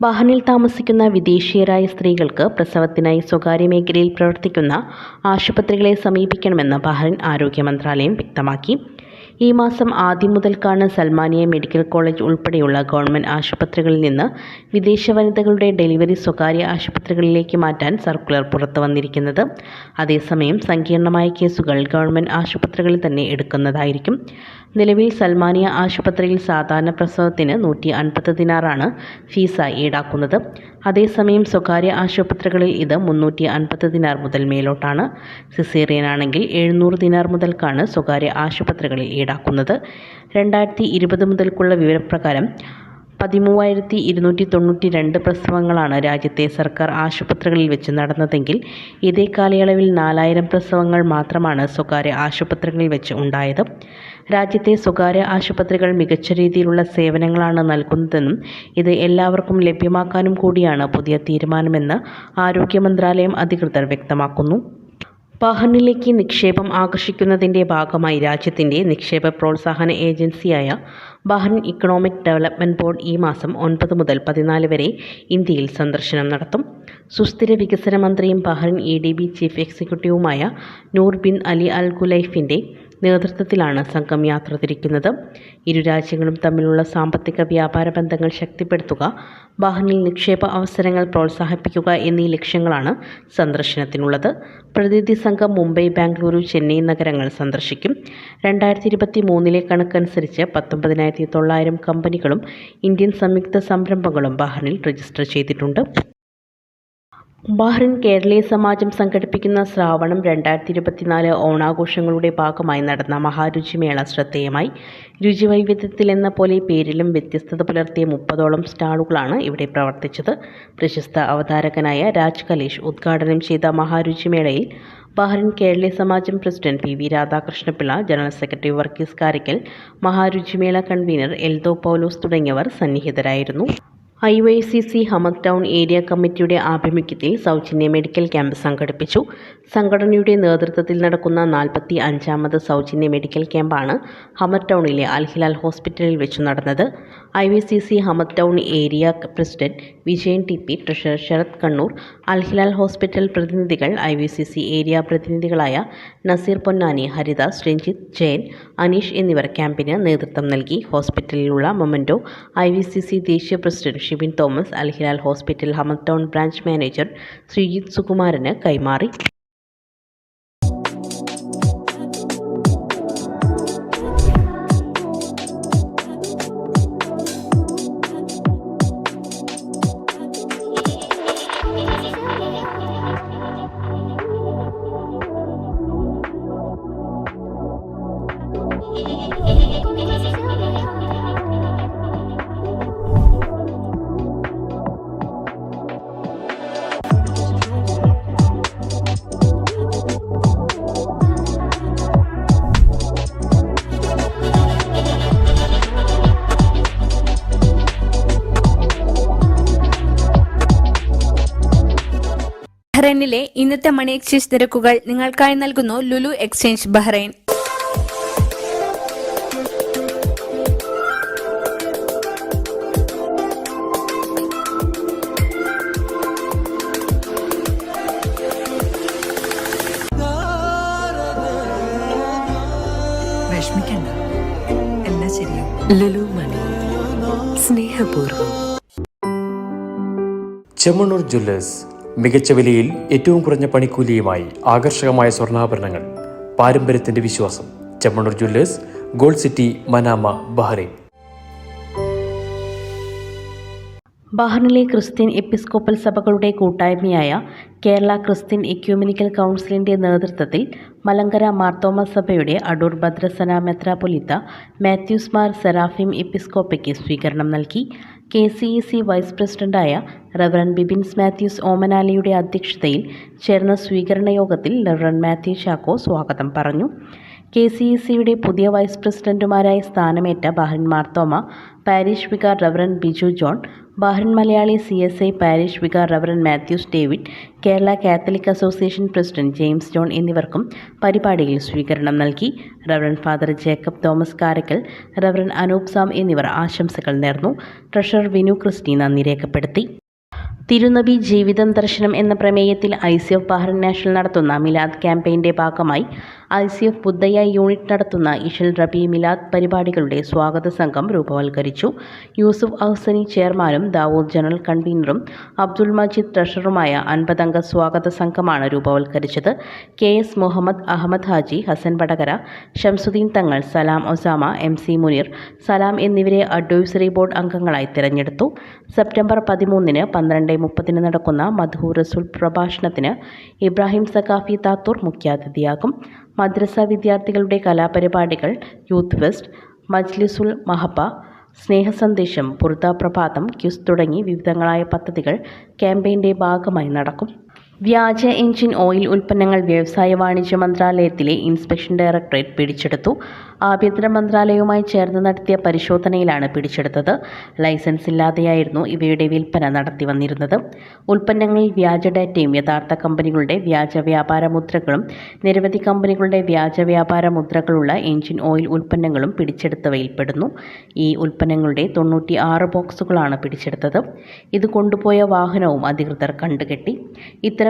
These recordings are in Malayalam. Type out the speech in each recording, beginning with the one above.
ബഹ്റിനിൽ താമസിക്കുന്ന വിദേശീയരായ സ്ത്രീകൾക്ക് പ്രസവത്തിനായി സ്വകാര്യ മേഖലയിൽ പ്രവർത്തിക്കുന്ന ആശുപത്രികളെ സമീപിക്കണമെന്ന് ബഹ്റിൻ ആരോഗ്യ മന്ത്രാലയം വ്യക്തമാക്കി. ഈ മാസം ആദ്യം മുതൽക്കാണ് സൽമാനിയ മെഡിക്കൽ കോളേജ് ഉൾപ്പെടെയുള്ള ഗവൺമെന്റ് ആശുപത്രികളിൽ നിന്ന് വിദേശ വനിതകളുടെ ഡെലിവറി സ്വകാര്യ ആശുപത്രികളിലേക്ക് മാറ്റാൻ സർക്കുലർ പുറത്തു വന്നിരിക്കുന്നത്. അതേസമയം സങ്കീർണമായ കേസുകൾ ഗവൺമെന്റ് ആശുപത്രികളിൽ തന്നെ എടുക്കുന്നതായിരിക്കും. നിലവിൽ സൽമാനിയ ആശുപത്രിയിൽ സാധാരണ പ്രസവത്തിന് നൂറ്റി അൻപത് ദിനാറാണ് ഫീസായി ഈടാക്കുന്നത്. അതേസമയം സ്വകാര്യ ആശുപത്രികളിൽ ഇത് മുന്നൂറ്റി അൻപത് ദിനാർ മുതൽ മേലോട്ടാണ്. സിസേറിയൻ ആണെങ്കിൽ എഴുന്നൂറ് ദിനാർ മുതൽക്കാണ് സ്വകാര്യ ആശുപത്രികളിൽ ഈടാക്കുന്നത്. രണ്ടായിരത്തി ഇരുപത് മുതൽക്കുള്ള വിവരപ്രകാരം പതിമൂവായിരത്തി ഇരുന്നൂറ്റി തൊണ്ണൂറ്റി രണ്ട് പ്രസവങ്ങളാണ് രാജ്യത്തെ സർക്കാർ ആശുപത്രികളിൽ വെച്ച് നടന്നതെങ്കിൽ ഇതേ കാലയളവിൽ നാലായിരം പ്രസവങ്ങൾ മാത്രമാണ് സ്വകാര്യ ആശുപത്രികളിൽ വെച്ച് ഉണ്ടായത്. രാജ്യത്തെ സ്വകാര്യ ആശുപത്രികൾ മികച്ച രീതിയിലുള്ള സേവനങ്ങളാണ് നൽകുന്നതെന്നും ഇത് എല്ലാവർക്കും ലഭ്യമാക്കാനും കൂടിയാണ് പുതിയ തീരുമാനമെന്ന് ആരോഗ്യ മന്ത്രാലയം അധികൃതർ വ്യക്തമാക്കുന്നു. ബഹ്റിനിലേക്ക് നിക്ഷേപം ആകർഷിക്കുന്നതിന്റെ ഭാഗമായി രാജ്യത്തിന്റെ നിക്ഷേപ പ്രോത്സാഹന ഏജൻസിയായ ബഹ്റിൻ ഇക്കണോമിക് ഡെവലപ്മെന്റ് ബോർഡ് ഈ മാസം ഒൻപത് മുതൽ പതിനാല് വരെ ഇന്ത്യയിൽ സന്ദർശനം നടത്തും. സുസ്ഥിര വികസന മന്ത്രിയും Bahrain E D B chief എക്സിക്യൂട്ടീവുമായ Noor bin Ali Al ഗുലൈഫിന്റെ നേതൃത്വത്തിലാണ് സംഘം യാത്ര തിരിക്കുന്നത്. ഇരു രാജ്യങ്ങളും തമ്മിലുള്ള സാമ്പത്തിക വ്യാപാര ബന്ധങ്ങൾ ശക്തിപ്പെടുത്തുക ബഹ്റിനിൽ നിക്ഷേപ അവസരങ്ങൾ പ്രോത്സാഹിപ്പിക്കുക എന്നീ ലക്ഷ്യങ്ങളാണ് സന്ദർശനത്തിനുള്ളത്. പ്രതിനിധി സംഘം മുംബൈ ബാംഗ്ലൂരു ചെന്നൈ നഗരങ്ങൾ സന്ദർശിക്കും. രണ്ടായിരത്തി ഇരുപത്തി മൂന്നിലെ കണക്കനുസരിച്ച് പത്തൊമ്പതിനായിരത്തി തൊള്ളായിരം കമ്പനികളും ഇന്ത്യൻ സംയുക്ത സംരംഭങ്ങളും ബഹ്റിനിൽ രജിസ്റ്റർ ചെയ്തിട്ടുണ്ട്. ബഹ്റിൻ കേരളീയ സമാജം സംഘടിപ്പിക്കുന്ന ശ്രാവണം രണ്ടായിരത്തി ഇരുപത്തിനാല് ഓണാഘോഷങ്ങളുടെ ഭാഗമായി നടന്ന മഹാരുചിമേള ശ്രദ്ധേയമായി. രുചിവൈവിധ്യത്തിൽ എന്ന പോലെ പേരിലും വ്യത്യസ്തത പുലർത്തിയ മുപ്പതോളം സ്റ്റാളുകളാണ് ഇവിടെ പ്രവർത്തിച്ചത്. പ്രശസ്ത അവതാരകനായ രാജ് കലേഷ് ഉദ്ഘാടനം ചെയ്ത മഹാരുചിമേളയിൽ Bahrain Keraleeya Samajam president P V Radhakrishna Pillai general secretary Varghese Karikkal Maharuchimela convener Eldho Paulose തുടങ്ങിയവർ സന്നിഹിതരായിരുന്നു. I Y C C Hamad town area കമ്മിറ്റിയുടെ ആഭിമുഖ്യത്തിൽ സൗജന്യ മെഡിക്കൽ ക്യാമ്പ് സംഘടിപ്പിച്ചു. സംഘടനയുടെ നേതൃത്വത്തിൽ നടക്കുന്ന നാൽപ്പത്തി അഞ്ചാമത് സൗജന്യ മെഡിക്കൽ ക്യാമ്പാണ് ഹമദ് ടൗണിലെ അൽഹിലാൽ ഹോസ്പിറ്റലിൽ വെച്ച് നടന്നത്. I V C C Hamad town area president Vijayan T P treasurer Sarath Kannur Al Hilal hospital പ്രതിനിധികൾ I V C C area പ്രതിനിധികളായ Naseer Ponnani Haridas Ranjith Jayan Aneesh എന്നിവർ ക്യാമ്പിന് നേതൃത്വം നൽകി. ഹോസ്പിറ്റലിലുള്ള memento I V C C ദേശീയ president Shibin Thomas Al Hilal hospital Hamad branch manager Sreejith സുകുമാരന് കൈമാറി. ബഹ്റൈനിലെ ഇന്നത്തെ മണി എക്സ്ചേഞ്ച് നിരക്കുകൾ നിങ്ങൾക്കായി നൽകുന്നു ലുലു എക്സ്ചേഞ്ച് ബഹ്റൈൻ. വിഷമിക്കണ്ട. എല്ലാം ശരിയാവും. ലുലു മണി. സ്നേഹപൂർവം. ചെമ്മണ്ണൂർ ജ്വല്ലേഴ്സ് മികച്ച വിലയിൽ ഏറ്റവും കുറഞ്ഞ പണിക്കൂലിയുമായി ആകർഷകമായ സ്വർണാഭരണങ്ങൾ. പാരമ്പര്യത്തിന്റെ വിശ്വാസം. Chemmanur jewellers gold city Manama Bahrain. ബഹ്റിനിലെ Christian episcopal സഭകളുടെ കൂട്ടായ്മയായ കേരള ക്രിസ്ത്യൻ എക്യൂമിനിക്കൽ കൗൺസിലിന്റെ നേതൃത്വത്തിൽ മലങ്കര മാർത്തോമ സഭയുടെ അടൂർ ഭദ്രസന മെത്രാപൊലിത്ത മാത്യൂസ് മാർ സെറാഫിം എപ്പിസ്കോപ്പയ്ക്ക് സ്വീകരണം നൽകി. K C E C vice പ്രസിഡന്റായ റവറൻ ബിബിൻസ് മാത്യൂസ് ഓമനാലിയുടെ അധ്യക്ഷതയിൽ ചേർന്ന സ്വീകരണ യോഗത്തിൽ റവറൻ മാത്യു ചാക്കോ സ്വാഗതം പറഞ്ഞു. കെ സി ഇ സിയുടെ പുതിയ വൈസ് പ്രസിഡന്റുമാരായി സ്ഥാനമേറ്റ Bahrain Marthoma parish vicar reverend Biju John Bahrain Malayali C S I parish vicar reverend Mathews David Kerala Catholic association president James John എന്നിവർക്കും പരിപാടിയിൽ സ്വീകരണം നൽകി. Reverend father Jacob Thomas Karakkal reverend Anoop Sam എന്നിവർ ആശംസകൾ നേർന്നു. ട്രഷറർ വിനു ക്രിസ്റ്റി നന്ദി രേഖപ്പെടുത്തി. തിരുനബി ജീവിതം ദർശനം എന്ന പ്രമേയത്തിൽ I C F Bahrain national നടത്തുന്ന മിലാദ് ക്യാമ്പയിന്റെ ഭാഗമായി I C F Budaiya unit നടത്തുന്ന ഇഷൽ റബി മിലാദ് പരിപാടികളുടെ സ്വാഗത സംഘം രൂപവൽക്കരിച്ചു. യൂസുഫ് അഹ്സനി ചെയർമാനും ദാവൂദ് ജനറൽ കൺവീനറും അബ്ദുൾ മജീദ് ട്രഷററുമായ അൻപതംഗ സ്വാഗത സംഘമാണ് രൂപവൽക്കരിച്ചത്. K S Muhammad Ahmad Haji Hasan Vadakara Shamsuddin Thangal Salam Osama M C Muneer Salam എന്നിവരെ അഡ്വൈസറി ബോർഡ് അംഗങ്ങളായി തിരഞ്ഞെടുത്തു. സെപ്റ്റംബർ പതിമൂന്നിന് പന്ത്രണ്ട് മുപ്പതിന് നടക്കുന്ന മധു റസൂൽ പ്രഭാഷണത്തിന് ഇബ്രാഹിം സഖാഫി താത്തൂർ മുഖ്യാതിഥിയാകും. മദ്രസ വിദ്യാർത്ഥികളുടെ കലാപരിപാടികൾ യൂത്ത് ഫെസ്റ്റ് മജ്ലിസുൽ മഹബ സ്നേഹസന്ദേശം പുറത്ത പ്രഭാതം ക്യുസ് തുടങ്ങി വിവിധങ്ങളായ പദ്ധതികൾ ക്യാമ്പയിന്റെ ഭാഗമായി നടക്കും. വ്യാജ എഞ്ചിൻ ഓയിൽ ഉൽപ്പന്നങ്ങൾ വ്യവസായ വാണിജ്യ മന്ത്രാലയത്തിലെ ഇൻസ്പെക്ഷൻ ഡയറക്ടറേറ്റ് പിടിച്ചെടുത്തു. ആഭ്യന്തര മന്ത്രാലയവുമായി ചേർന്ന് നടത്തിയ പരിശോധനയിലാണ് പിടിച്ചെടുത്തത്. ലൈസൻസ് ഇല്ലാതെയായിരുന്നു ഇവയുടെ വിൽപ്പന നടത്തി വന്നിരുന്നത്. ഉൽപ്പന്നങ്ങളിൽ വ്യാജ ഡാറ്റയും യഥാർത്ഥ കമ്പനികളുടെ വ്യാജ വ്യാപാര മുദ്രകളും നിരവധി കമ്പനികളുടെ വ്യാജ വ്യാപാര മുദ്രകളുള്ള എഞ്ചിൻ ഓയിൽ ഉൽപ്പന്നങ്ങളും പിടിച്ചെടുത്തവയിൽപ്പെടുന്നു. ഈ ഉൽപ്പന്നങ്ങളുടെ തൊണ്ണൂറ്റി ബോക്സുകളാണ് പിടിച്ചെടുത്തത്. ഇത് കൊണ്ടുപോയ വാഹനവും അധികൃതർ കണ്ടുകെട്ടി.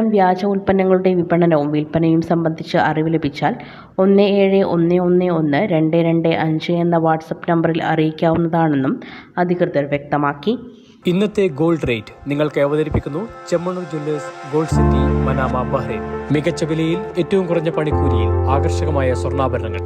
ഇത്തരം വ്യാജ ഉൽപ്പന്നങ്ങളുടെ വിപണനവും വിൽപ്പനയും സംബന്ധിച്ച് അറിവ് ലഭിച്ചാൽ ഒന്ന് ഏഴ് ഒന്ന് ഒന്ന് ഒന്ന് രണ്ട് രണ്ട് അഞ്ച് എന്ന വാട്സപ്പ് നമ്പറിൽ അറിയിക്കാവുന്നതാണെന്നും അധികൃതർ വ്യക്തമാക്കി. ഇന്നത്തെ ഗോൾഡ് റേറ്റ് നിങ്ങൾക്ക് അവതരിപ്പിക്കുന്നു Chemmanur jewellers gold city Manama Bahrain. മികച്ച വിലയിൽ ഏറ്റവും കുറഞ്ഞ പണിക്കൂലിയിൽ ആകർഷകമായ സ്വർണാഭരണങ്ങൾ.